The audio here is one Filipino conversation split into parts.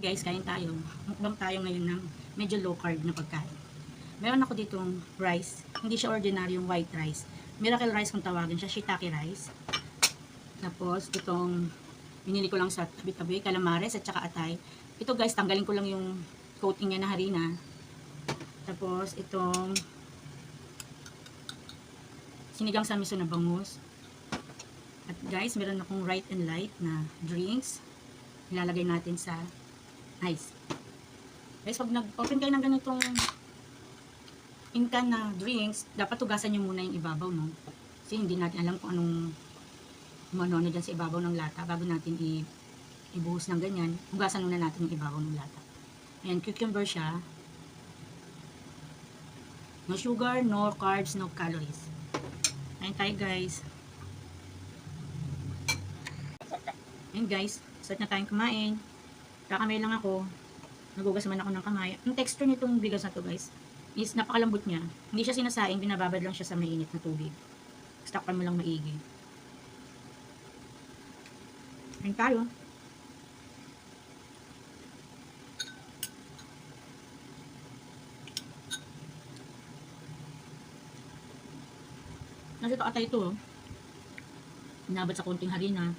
guys, kain tayo. Mukbang tayo ngayon ng medyo low carb na pagkain. Meron ako ditong rice. Hindi siya ordinaryong white rice. Miracle rice kung tawagin siya, shiitake rice. Tapos, itong binili ko lang sa tabi-tabi, calamares at saka atay. Ito guys, tanggalin ko lang yung coating niya na harina. Tapos, itong sinigang sa miso na bangus. At guys, meron akong right and light na drinks. Ilalagay natin sa ice. Guys, pag nag-open kayo ng ganitong inkan na drinks, dapat tugasan nyo muna yung ibabaw, no? Kasi hindi natin alam kung anong umano na dyan sa ibabaw ng lata bago natin i ibuhos ng ganyan. Hugasan muna natin yung ibabaw ng lata. Ayan, cucumber siya. No sugar, no carbs, no calories. Ayan tayo guys. Ayan guys, start na tayong kumain. Kakamay lang ako. Nagugas naman ako ng kamay. Ang texture nitong bigas na to guys, is napakalambot niya. Hindi siya sinasaing, binababad lang siya sa mainit na tubig. Stock mo lang maigi. Ayan tayo. Nasa ito atay ito. oh. Inabot sa konting harina.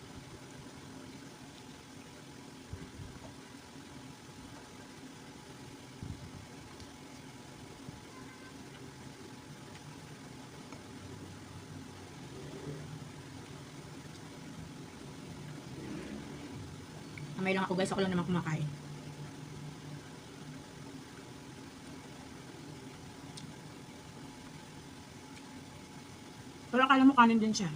Kamay lang ako guys, ako lang naman kumakain. Pero akala mo kanin din siya.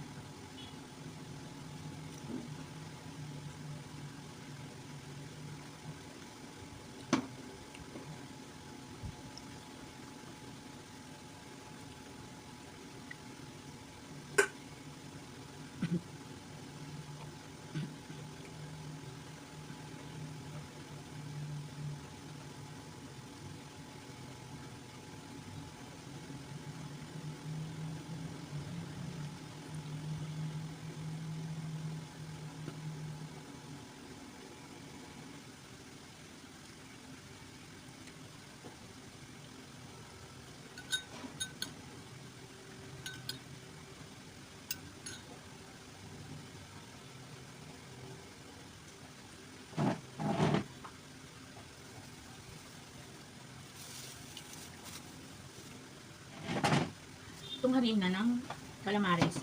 Itong harina ng calamares.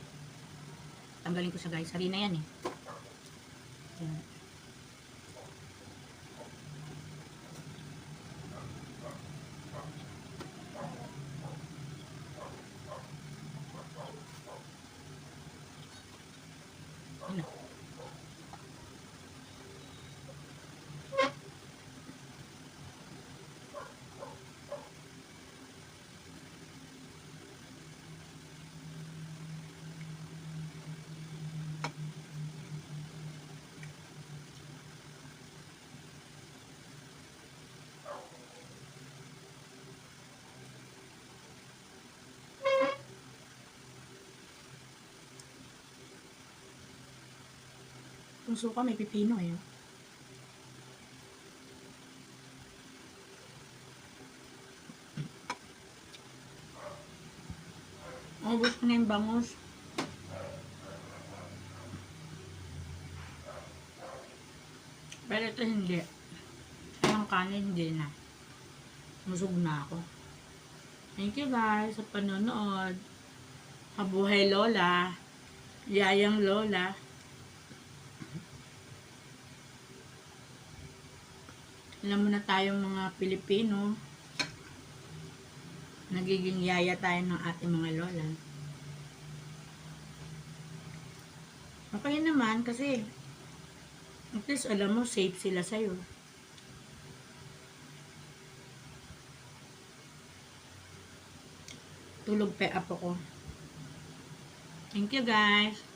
Tanggalin ko siya guys. Harina yan eh. Ayan. Ayan Yung suka may pipino eh. Ubus ko na yung bangus. Pero ito hindi. Yung kanin hindi na. Musog na ako. Thank you guys sa panonood. Mabuhay Lola. Yayang Lola. Alam mo na tayong mga Pilipino, nagiging yaya tayo ng ating mga lola. Okay naman kasi at least alam mo safe sila sa'yo. Tulog pa up ako. Thank you guys.